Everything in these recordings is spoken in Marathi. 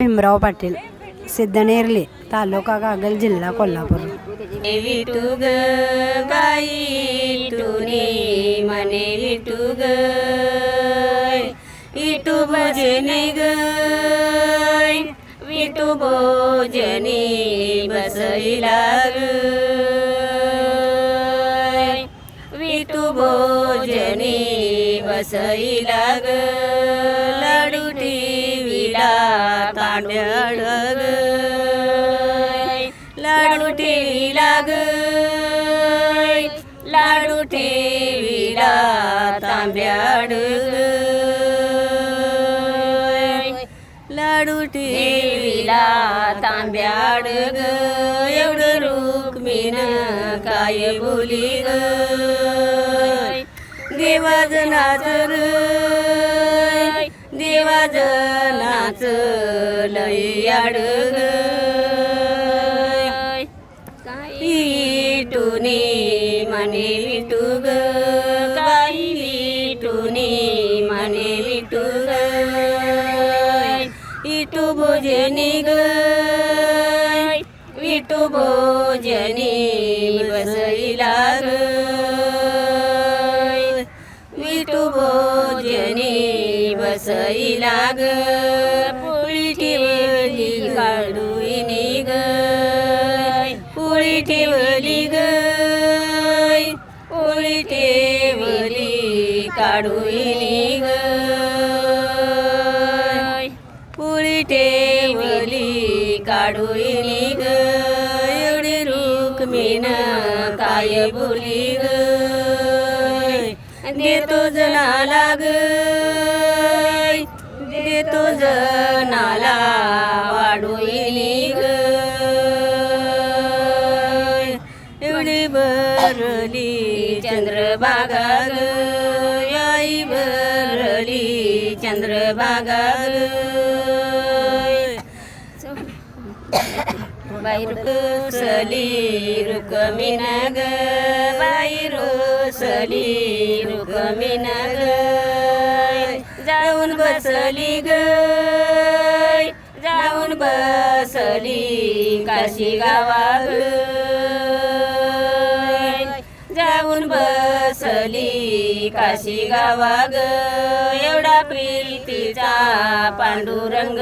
भीमराव पाटील सिद्धनेरले तालुका कागल जिल्हा कोल्हापूर विटू ग बाई टुनी मने विटू ग विटू भजने ग विटू भोजनी बसईला ग विटू भोजनी बसईला ग लाडू टीव्हीला तांदळ ग लाडू टीव्हीला ग लाडू टीव्हीला तांब्याड लाडू टीव्हीला तांब्याड ग एवढं रुक्मिण काय बोली ग. देवाजनाच ग देवाजनाच लई आड ग विटुनी मने विटू ग काही विटुनी मने विटू ग विटू भोजनी ग विटू भोजनी बसईला बसईला ग पोळी ठेवली काढूनी ग पोळी ठेवली ग पोळी ठेवली काढूनी ग पोळी ठेवली काढूनी ग एवढी रुक्मिण काय बोली ग देतो जनाला ग देतो जनाला वाढूनी ग एवढी भरली चंद्रभागा ग आई भरली चंद्रभागा ग बाहेर रोसली रुकमिन ग बाहेर रोसली रुकमिन ग जाऊन बसली ग. जाऊन बसली काशी गावा जाऊन बसली काशी गावा ग एवढा प्रीतीचा पांडुरंग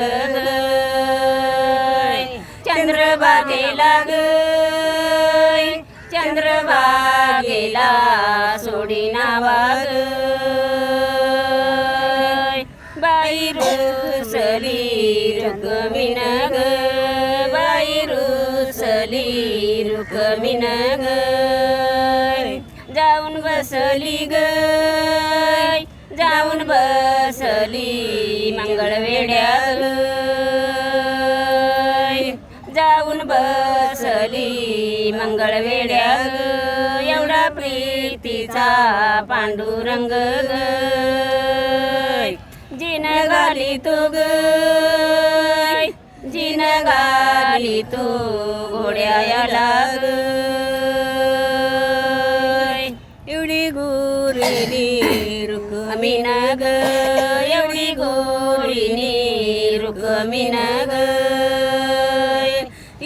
चंद्रबागेला ग चंद्रबागेला सोडी नावा ग रुसली रुक्मिण ग बाई रुसली रुक्मिण ग जाऊन बसली ग जाऊन बसली मंगळवेड्या ग जाऊन बसली मंगळवेड्या ग एवढा प्रीतीचा पांडुरंग ग जिन घाली तो ग जिन घाली तो घोड्याला ग एवढी गोरीनी रुक्मिण ग एवढी गोरीनी रुक्मिण ग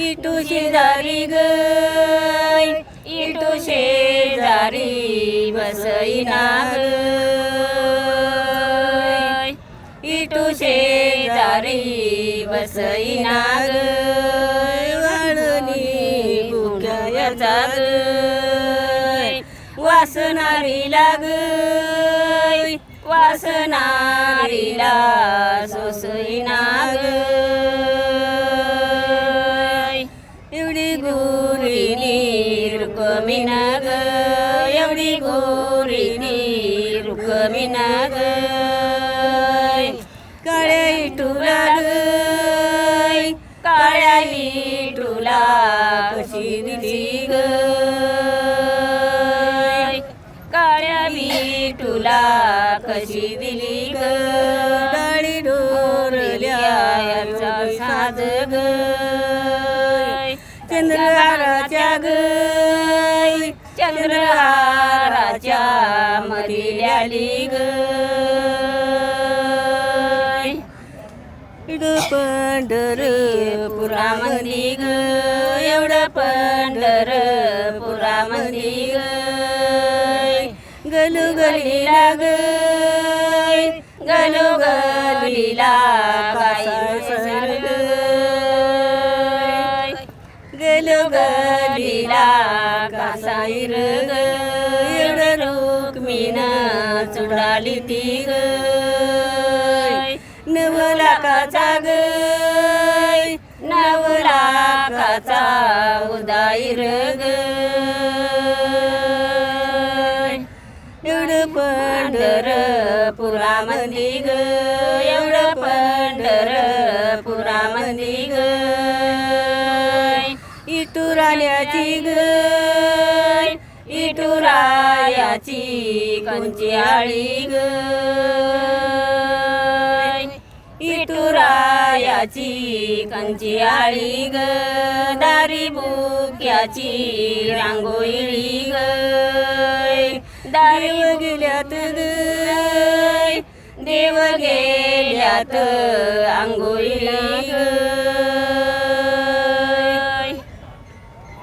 इटू शेजारी ग. इटू शेजारी बसईना ग इटू शेजारी बसईना ग वाढली वासनारी लाग. वासनारीला सोसईना एवढी एवढी गोरीनी रुक्मिण नाग. एवढी गोरी नीर ग नाग. इटूला ग काळ्या इटूला कशी दिली ग? काळ्या विटूला कशी दिली ग? डाळी डोरल्या याचा साज ग. चंद्रहाराच्या ग. चंद्रहाराच्या मधील्याली ग पंढरपुरामंदी ग एवढं पंढरपुरामंदी ग. गलू गलीला ग गलू गलीला ग. गलू गलीला कासाई र ग. एवढं रुक्मिणा चुडाली ती ग. नव लाखाचा ग लाखाचा उदाई र ग एवढं पंढरपुरामंदी ग. एवढं पंढरपुरामंदी ग. इटुराल्याची ग. इटुरायाची कोणची आळी ग. बुक्याची कंची आळी ग. दारी बुक्याची रांगोळी ग. दारी गेल्यात देव गेल्यात आंघोळी ग.